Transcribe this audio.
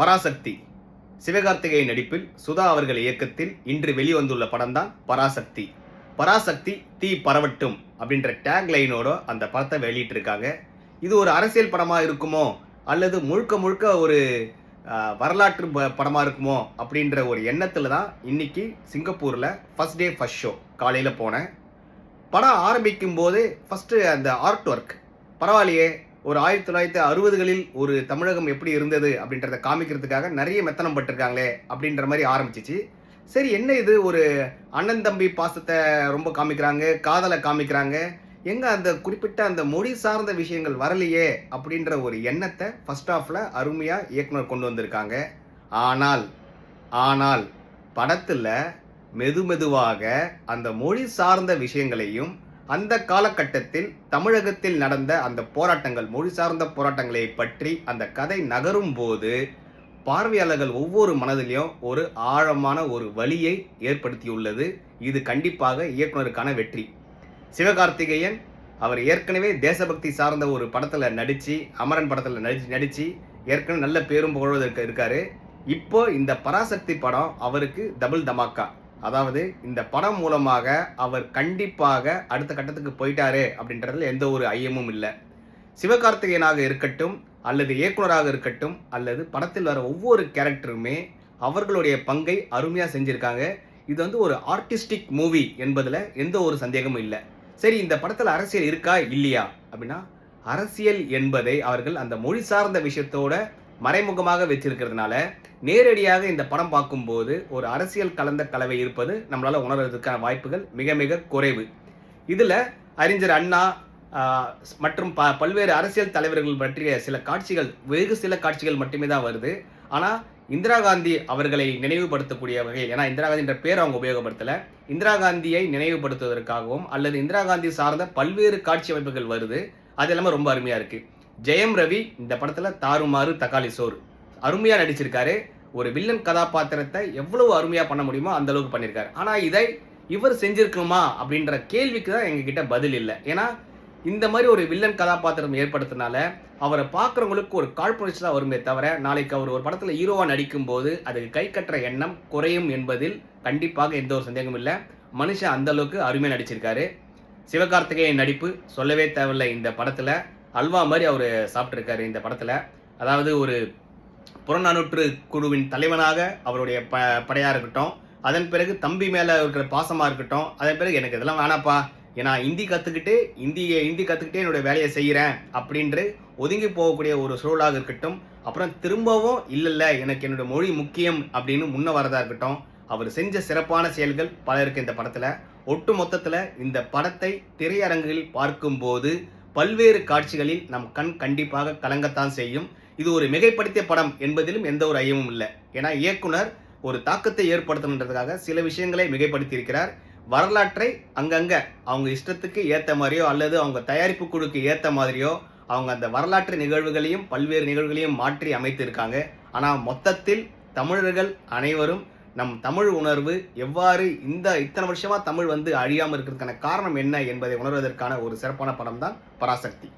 பராசக்தி. சிவகார்த்திகேயன் நடிப்பில் சுதா அவர்கள் இயக்கத்தில் இன்று வெளிவந்துள்ள படம் தான் பராசக்தி. பராசக்தி தீ பரவட்டும் அப்படின்ற டேக் லைனோட அந்த படத்தை வெளியிட்டிருக்காங்க. இது ஒரு அரசியல் படமாக இருக்குமோ? அல்லது முழுக்க முழுக்க ஒரு வரலாற்று ப- இருக்குமோ? அப்படின்ற ஒரு எண்ணத்தில் தான் இன்னைக்கு சிங்கப்பூரில் ஃபர்ஸ்ட் டே ஃபர்ஸ்ட் ஷோ காலையில் போனேன். படம் ஆரம்பிக்கும் போது ஃபஸ்ட்டு அந்த ஆர்ட் ஒர்க் பரவாயில்லையே ஒரு ஆயிரத்தி தொள்ளாயிரத்தி அறுபதுகளில் ஒரு தமிழகம் எப்படி இருந்தது அப்படின்றத காமிக்கிறதுக்காக நிறைய மெத்தனம் பட்டிருக்காங்களே அப்படின்ற மாதிரி ஆரம்பிச்சிச்சு. சரி என்ன இது? ஒரு அண்ணன் தம்பி பாசத்தை ரொம்ப காமிக்கிறாங்க காதலை காமிக்கிறாங்க. எங்க அந்த குறிப்பிட்ட அந்த மொழி சார்ந்த விஷயங்கள் வரலையே அப்படின்ற ஒரு எண்ணத்தை ஃபர்ஸ்ட் ஆஃப்ல அருமையா இயக்குனர் கொண்டு வந்திருக்காங்க. ஆனால் ஆனால் படத்துல மெது மெதுவாக அந்த மொழி சார்ந்த விஷயங்களையும் அந்த காலகட்டத்தில் தமிழகத்தில் நடந்த அந்த போராட்டங்கள் மொழி சார்ந்த போராட்டங்களை பற்றி அந்த கதை நகரும் போது பார்வையாளர்கள் ஒவ்வொரு மனதிலையும் ஒரு ஆழமான ஒரு வழியை ஏற்படுத்தியுள்ளது. இது கண்டிப்பாக இயக்குனருக்கான வெற்றி. சிவகார்த்திகேயன் அவர் ஏற்கனவே தேசபக்தி சார்ந்த ஒரு படத்தில் நடித்து அமரன் படத்தில் நடிச்சு நடித்து ஏற்கனவே நல்ல பேரும் புகழ்வதற்கு இருக்காரு. இப்போ இந்த பராசக்தி படம் அவருக்கு டபுள் தமாக்கா அதாவது இந்த படம் மூலமாக அவர் கண்டிப்பாக அடுத்த கட்டத்துக்கு போயிட்டாரு அப்படின்றதுல எந்த ஒரு ஐயமும் இல்லை. சிவகார்த்திகேயனாக இருக்கட்டும் அல்லது இயக்குனராக இருக்கட்டும் அல்லது படத்தில் வர ஒவ்வொரு கேரக்டருமே அவர்களுடைய பங்கை அருமையாக செஞ்சுருக்காங்க. இது வந்து ஒரு ஆர்டிஸ்டிக் மூவி என்பதில் எந்த ஒரு சந்தேகமும் இல்லை. சரி இந்த படத்தில் அரசியல் இருக்கா? இல்லையா? அப்படின்னா அரசியல் என்பதை அவர்கள் அந்த மொழி சார்ந்த விஷயத்தோட மறைமுகமாக வச்சிருக்கிறதுனால நேரடியாக இந்த படம் பார்க்கும்போது ஒரு அரசியல் கலந்த கலவை இருப்பது நம்மளால் உணர்வதற்கான வாய்ப்புகள் மிக மிக குறைவு. இதில் அறிஞர் அண்ணா மற்றும் ப பல்வேறு அரசியல் தலைவர்கள் பற்றிய சில காட்சிகள் வெகு சில காட்சிகள் மட்டுமே தான் வருது. ஆனால் இந்திரா காந்தி அவர்களை நினைவுபடுத்தக்கூடிய வகையில் ஏன்னா இந்திரா காந்தின்ற பேர் அவங்க உபயோகப்படுத்தல. இந்திரா காந்தியை நினைவுபடுத்துவதற்காகவும் அல்லது இந்திரா காந்தி சார்ந்த பல்வேறு காட்சி அமைப்புகள் வருது. அது எல்லாமே ரொம்ப அருமையாக இருக்குது ஜெயம் ரவி இந்த படத்தில் தாறுமாறு தக்காளி சோறு. அருமையாக நடிச்சிருக்காரு. ஒரு வில்லன் கதாபாத்திரத்தை எவ்வளவு அருமையாக பண்ண முடியுமோ அந்த அளவுக்கு பண்ணியிருக்காரு ஆனால் இதை இவர் செஞ்சிருக்குமா அப்படின்ற கேள்விக்கு தான் எங்ககிட்ட பதில் இல்லை. ஏன்னா இந்த மாதிரி ஒரு வில்லன் கதாபாத்திரம் ஏற்படுத்தினால அவரை பார்க்குறவங்களுக்கு ஒரு காழ்ப்புணர்ச்சி தான் வருமே தவிர நாளைக்கு அவர் ஒரு படத்தில் ஹீரோவாக நடிக்கும் போது அதுக்கு கை கட்டுற எண்ணம் குறையும் என்பதில் கண்டிப்பாக எந்த ஒரு சந்தேகமும் இல்லை. மனுஷன் அந்த அளவுக்கு அருமையாக நடிச்சிருக்காரு. சிவகார்த்திகேயன் நடிப்பு சொல்லவே தேவையில்லை இந்த படத்தில். அல்வா மாதிரி அவர் சாப்பிட்ருக்காரு இந்த படத்தில். அதாவது ஒரு புறநானூற்று குழுவின் தலைவனாக அவருடைய ப படையாக இருக்கட்டும். அதன் பிறகு தம்பி மேலே இருக்கிற பாசமாக இருக்கட்டும். அதன் பிறகு எனக்கு இதெல்லாம் வேணாப்பா. ஏன்னா ஹிந்தி கற்றுக்கிட்டு இந்தியை ஹிந்தி கற்றுக்கிட்டே என்னோட வேலையை செய்கிறேன் அப்படின்று ஒதுங்கி போகக்கூடிய ஒரு சூழலாக இருக்கட்டும். அப்புறம் திரும்பவும் இல்லை இல்லை எனக்கு என்னோட மொழி முக்கியம் அப்படின்னு முன்ன வரதா இருக்கட்டும். அவர் செஞ்ச சிறப்பான செயல்கள் பல இருக்கு இந்த படத்தில். ஒட்டு மொத்தத்தில் இந்த படத்தை திரையரங்குகளில் பார்க்கும்போது பல்வேறு காட்சிகளில் நம் கண் கண்டிப்பாக கலங்கத்தான் செய்யும். இது ஒரு மிகைப்படுத்திய படம் என்பதிலும் எந்த ஒரு ஐயமும் இல்லை. ஏன்னா இயக்குனர் ஒரு தாக்கத்தை ஏற்படுத்தணுன்றதுக்காக சில விஷயங்களை மிகைப்படுத்தியிருக்கிறார். வரலாற்றை அங்கங்க அவங்க இஷ்டத்துக்கு ஏற்ற மாதிரியோ அல்லது அவங்க தயாரிப்பு குழுக்கு ஏற்ற மாதிரியோ அவங்க அந்த வரலாற்று நிகழ்வுகளையும் பல்வேறு நிகழ்வுகளையும் மாற்றி அமைத்திருக்காங்க. ஆனால் மொத்தத்தில் தமிழர்கள் அனைவரும் நம் தமிழ் உணர்வு எவ்வாறு இந்த இத்தனை வருஷமாக தமிழ் வந்து அழியாமல் இருக்கிறதுக்கான காரணம் என்ன என்பதை உணர்வதற்கான ஒரு சிறப்பான படம் தான் பராசக்தி.